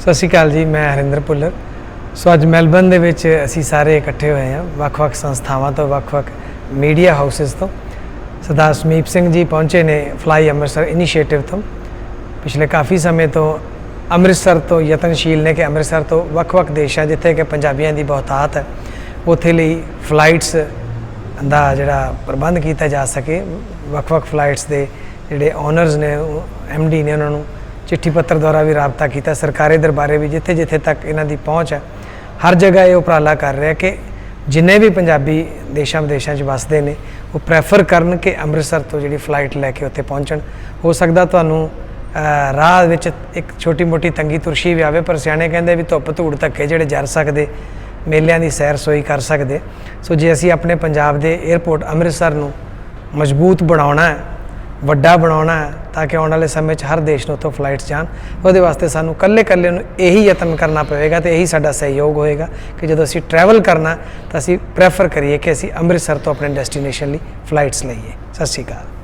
ਸਤਿ ਸ਼੍ਰੀ ਅਕਾਲ ਜੀ, ਮੈਂ ਹਰਿੰਦਰ ਭੁੱਲਰ। ਸੋ ਅੱਜ ਮੈਲਬਨ ਦੇ ਵਿੱਚ ਅਸੀਂ ਸਾਰੇ ਇਕੱਠੇ ਹੋਏ ਹਾਂ ਵੱਖ-ਵੱਖ ਸੰਸਥਾਵਾਂ ਤੋਂ ਵੱਖ-ਵੱਖ ਮੀਡੀਆ ਹਾਊਸਸ ਤੋਂ। ਸਰਦਾਰ ਸਮੀਪ ਸਿੰਘ ਜੀ ਪਹੁੰਚੇ ਨੇ ਫਲਾਈ ਅੰਮ੍ਰਿਤਸਰ ਇਨੀਸ਼ੀਏਟਿਵ ਤੋਂ। ਪਿਛਲੇ ਕਾਫੀ ਸਮੇਂ ਤੋਂ ਅੰਮ੍ਰਿਤਸਰ ਤੋਂ ਯਤਨਸ਼ੀਲ ਨੇ ਕਿ ਅੰਮ੍ਰਿਤਸਰ ਤੋਂ ਵੱਖ-ਵੱਖ ਦੇਸ਼ਾਂ, ਜਿੱਥੇ ਕਿ ਪੰਜਾਬੀਆਂ ਦੀ ਬਹੁਤਾਤ ਹੈ, ਉੱਥੇ ਲਈ ਫਲਾਈਟਸ ਦਾ ਜਿਹੜਾ ਪ੍ਰਬੰਧ ਕੀਤਾ ਜਾ ਸਕੇ। ਵੱਖ-ਵੱਖ ਫਲਾਈਟਸ ਦੇ ਜਿਹੜੇ ਓਨਰਸ ਨੇ ਐਮਡੀ ਨੇ ਉਹਨਾਂ ਨੂੰ ਚਿੱਠੀ ਪੱਤਰ ਦੁਆਰਾ ਵੀ ਰਾਬਤਾ ਕੀਤਾ। ਸਰਕਾਰੀ ਦਰਬਾਰੇ ਵੀ ਜਿੱਥੇ-ਜਿੱਥੇ ਤੱਕ ਇਹਨਾਂ ਦੀ ਪਹੁੰਚ ਹੈ, ਹਰ ਜਗ੍ਹਾ ਇਹ ਉਪਰਾਲਾ ਕਰ ਰਿਹਾ ਕਿ ਜਿੰਨੇ ਵੀ ਪੰਜਾਬੀ ਦੇਸ਼ਾਂ ਵਿਦੇਸ਼ਾਂ 'ਚ ਵਸਦੇ ਨੇ, ਉਹ ਪ੍ਰੈਫਰ ਕਰਨ ਕਿ ਅੰਮ੍ਰਿਤਸਰ ਤੋਂ ਜਿਹੜੀ ਫਲਾਈਟ ਲੈ ਕੇ ਉੱਥੇ ਪਹੁੰਚਣ। ਹੋ ਸਕਦਾ ਤੁਹਾਨੂੰ ਰਾਹ ਵਿੱਚ ਇੱਕ ਛੋਟੀ ਮੋਟੀ ਤੰਗੀ ਤੁਰਸ਼ੀ ਵੀ ਆਵੇ, ਪਰ ਸਿਆਣੇ ਕਹਿੰਦੇ ਵੀ ਧੁੱਪ ਧੂੜ ਧੱਕੇ ਜਿਹੜੇ ਜਰ ਸਕਦੇ, ਮੇਲਿਆਂ ਦੀ ਸੈਰ ਸੋਈ ਕਰ ਸਕਦੇ। ਸੋ ਜੇ ਅਸੀਂ ਆਪਣੇ ਪੰਜਾਬ ਦੇ 에ਅਰਪੋਰਟ ਅੰਮ੍ਰਿਤਸਰ ਨੂੰ ਮਜ਼ਬੂਤ ਬਣਾਉਣਾ ਹੈ ਵੱਡਾ ਬਣਾਉਣਾ ਹੈ ਤਾਂ ਕਿ ਆਉਣ ਵਾਲੇ ਸਮੇਂ 'ਚ ਹਰ ਦੇਸ਼ ਨੂੰ ਉੱਥੋਂ ਫਲਾਈਟਸ ਜਾਣ। ਉਹਦੇ ਵਾਸਤੇ ਸਾਨੂੰ ਕੱਲੇ-ਕੱਲੇ ਨੂੰ ਇਹੀ ਯਤਨ ਕਰਨਾ ਪਵੇਗਾ ਤੇ ਇਹੀ ਸਾਡਾ ਸਹਿਯੋਗ ਹੋਏਗਾ ਕਿ ਜਦੋਂ ਅਸੀਂ ਟਰੈਵਲ ਕਰਨਾ, ਤਾਂ ਅਸੀਂ ਪ੍ਰੈਫਰ ਕਰੀਏ ਕਿ ਅਸੀਂ ਅੰਮ੍ਰਿਤਸਰ ਤੋਂ ਆਪਣੇ ਡੈਸਟੀਨੇਸ਼ਨ ਲਈ ਫਲਾਈਟਸ ਲਈਏ। ਸਤਿ ਸ਼੍ਰੀ ਅਕਾਲ।